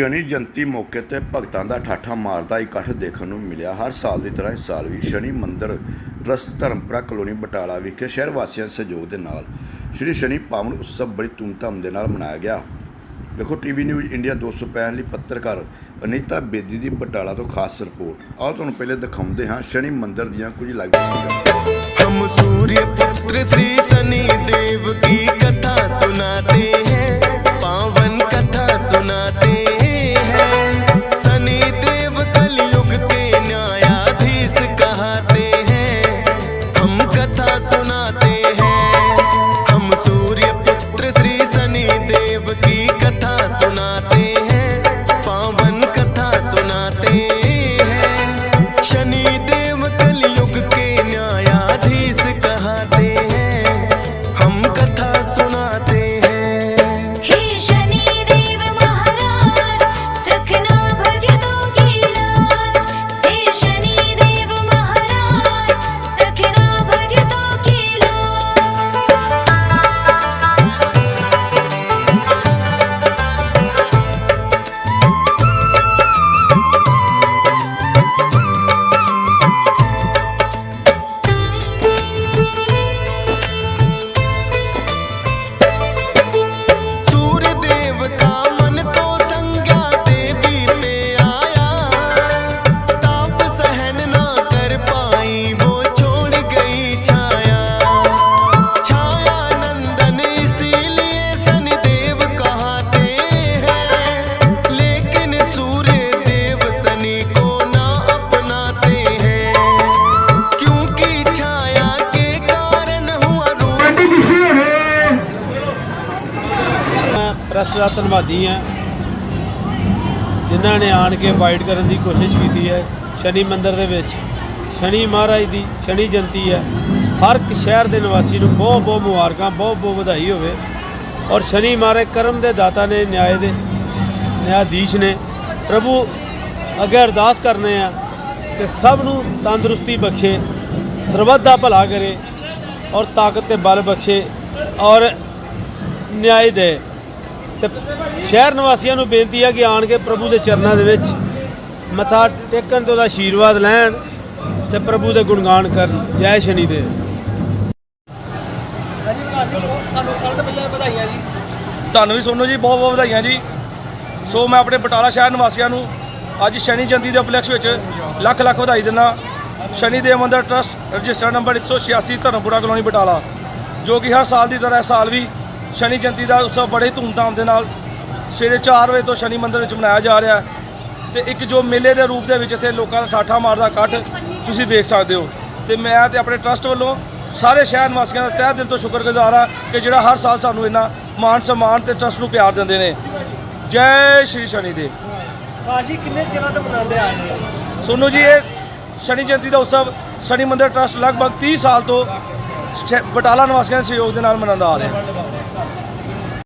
ਸ਼ਨੀ ਜੰਤੀ ਮੌਕੇ ਤੇ ਭਗਤਾਂ ਦਾ ਠਾਠਾ ਮਾਰਦਾ ਇਕੱਠ ਦੇਖਣ ਨੂੰ ਮਿਲਿਆ। ਹਰ ਸਾਲ ਦੀ ਤਰ੍ਹਾਂ ਇਸ ਸਾਲ ਵੀ ਸ਼ਨੀ ਮੰਦਿਰ ਟਰਸਟ ਧਰਮਪੁਰਾ ਕਲੋਨੀ ਬਟਾਲਾ ਵਿਖੇ ਸ਼ਹਿਰ ਵਾਸੀਆਂ ਦੇ ਸਹਿਯੋਗ ਦੇ ਨਾਲ ਸ਼੍ਰੀ ਸ਼ਨੀ ਪਾਵਨ ਉਤਸਵ ਬੜੀ ਧੂਮਧਾਮ ਦੇ ਨਾਲ ਮਨਾਇਆ ਗਿਆ। ਵੇਖੋ ਟੀਵੀ ਨਿਊਜ਼ ਇੰਡੀਆ 265 ਲਈ ਪੱਤਰਕਾਰ ਅਨੀਤਾ ਬੇਦੀ ਦੀ ਬਟਾਲਾ ਤੋਂ ਖਾਸ ਰਿਪੋਰਟ। ਆਓ ਤੁਹਾਨੂੰ ਪਹਿਲੇ ਦਿਖਾਉਂਦੇ ਹਾਂ ਸ਼ਨੀ ਮੰਦਿਰ ਦੀਆਂ ਕੁਝ ਲਾਈਵ ਤਸਵੀਰਾਂ। ਸ੍ਰੀ ਸਨੀ ਦੇਵ ਕੀ ਕਥਾ ਸੁਣਾਤੇ ਮੈਂ ਦਾ ਧੰਨਵਾਦੀ ਹਾਂ। ਜਿਨ੍ਹਾਂ ਨੇ ਆਣ ਕੇ ਵਾਈਟ ਕਰਨ ਦੀ ਕੋਸ਼ਿਸ਼ ਕੀਤੀ ਹੈ। ਸ਼ਨੀ ਮੰਦਿਰ ਦੇ ਵਿੱਚ ਸ਼ਨੀ ਮਹਾਰਾਜ ਦੀ, ਸ਼ਨੀ ਜਯੰਤੀ ਹੈ। ਹਰ ਇੱਕ ਸ਼ਹਿਰ ਦੇ ਨਿਵਾਸੀ ਨੂੰ ਬਹੁਤ ਬਹੁਤ ਮੁਬਾਰਕਾਂ, ਬਹੁਤ ਬਹੁਤ ਵਧਾਈ ਹੋਵੇ। ਔਰ ਸ਼ਨੀ ਮਹਾਰਾਜ ਕਰਮ ਦੇ ਦਾਤਾ ਨੇ, ਨਿਆਂ ਦੇ, ਨਿਆਧੀਸ਼ ਨੇ, ਪ੍ਰਭੂ ਅੱਗੇ ਅਰਦਾਸ ਕਰਨੇ ਆ ਕਿ ਸਭ ਨੂੰ ਤੰਦਰੁਸਤੀ ਬਖਸ਼ੇ, ਸਰਬੱਤ ਦਾ ਭਲਾ ਕਰੇ ਔਰ ਤਾਕਤ ਤੇ ਬਲ ਬਖਸ਼ੇ ਔਰ ਨਿਆਂ ਦੇ ਤੇ ਸ਼ਹਿਰ ਨਿਵਾਸੀਆਂ ਨੂੰ ਬੇਨਤੀ ਹੈ ਕਿ ਆਣ ਕੇ ਪ੍ਰਭੂ ਦੇ ਚਰਨਾਂ ਦੇ ਵਿੱਚ ਮੱਥਾ ਟੇਕਣ ਤੇ ਉਹਦਾ ਆਸ਼ੀਰਵਾਦ ਲੈਣ ਤੇ ਪ੍ਰਭੂ ਦੇ ਗੁਣਗਾਨ ਕਰਨ। ਜੈ ਸ਼ਨੀ ਦੇਵ। ਤੁਹਾਨੂੰ ਵੀ ਸੋਨੋ ਜੀ ਬਹੁਤ ਬਹੁਤ ਵਧਾਈਆਂ ਜੀ। ਸੋ ਮੈਂ ਆਪਣੇ ਬਟਾਲਾ ਸ਼ਹਿਰ ਨਿਵਾਸੀਆਂ ਨੂੰ ਅੱਜ ਸ਼ਨੀ ਜਯੰਤੀ ਦੇ ਉਪਲਕਸ਼ ਵਿੱਚ ਲੱਖ ਲੱਖ ਵਧਾਈ ਦਿੰਦਾ। ਸ਼ਨੀ ਦੇਵ ਮੰਦਰ trust register number 186 Dharampura colony Batala ਜੋ ਕਿ ਹਰ ਸਾਲ ਦੀ ਤਰ੍ਹਾਂ ਇਸ ਸਾਲ ਵੀ ਸ਼ਨੀ ਜਯੰਤੀ ਦਾ ਉਤਸਵ ਬੜੇ ਧੂਮਧਾਮ ਦੇ ਨਾਲ ਸਵੇਰੇ 4 ਵਜੇ ਤੋਂ ਸ਼ਨੀ ਮੰਦਰ ਵਿੱਚ ਮਨਾਇਆ ਜਾ ਰਿਹਾ ਤੇ ਇੱਕ ਜੋ ਮੇਲੇ ਦੇ ਰੂਪ ਦੇ ਵਿੱਚ ਇੱਥੇ ਲੋਕਾਂ ਦਾ ਠਾਠਾ ਮਾਰਦਾ ਇਕੱਠ ਤੁਸੀਂ ਵੇਖ ਸਕਦੇ ਹੋ ਤੇ ਮੈਂ ਤੇ ਆਪਣੇ ਟਰਸਟ ਵੱਲੋਂ ਸਾਰੇ ਸ਼ਹਿਰ ਨਿਵਾਸੀਆਂ ਦਾ ਤਹਿ ਦਿਲ ਤੋਂ ਸ਼ੁਕਰਗੁਜ਼ਾਰ ਹਾਂ ਕਿ ਜਿਹੜਾ ਹਰ ਸਾਲ ਸਾਨੂੰ ਇੰਨਾ ਮਾਣ ਸਨਮਾਨ ਤੇ ਟਰਸਟ ਨੂੰ ਪਿਆਰ ਦਿੰਦੇ ਨੇ। ਜੈ ਸ਼੍ਰੀ ਸ਼ਨੀ ਦੇਵ। ਕਾਸ਼ੀ ਕਿੰਨੇ ਚਿਰਾਂ ਤੋਂ ਮਨਾਉਂਦੇ ਆ ਰਹੇ ਹੋ? ਸੋਨੂ ਜੀ ਇਹ ਸ਼ਨੀ ਜਯੰਤੀ ਦਾ ਉਤਸਵ ਸ਼ਨੀ ਮੰਦਿਰ ਟਰਸਟ ਲਗਭਗ 30 ਸਾਲ ਤੋਂ ਬਟਾਲਾ ਨਿਵਾਸੀਆਂ ਦੇ ਸਹਿਯੋਗ ਦੇ ਨਾਲ ਮਨਾਉਂਦਾ ਆ ਰਿਹਾ।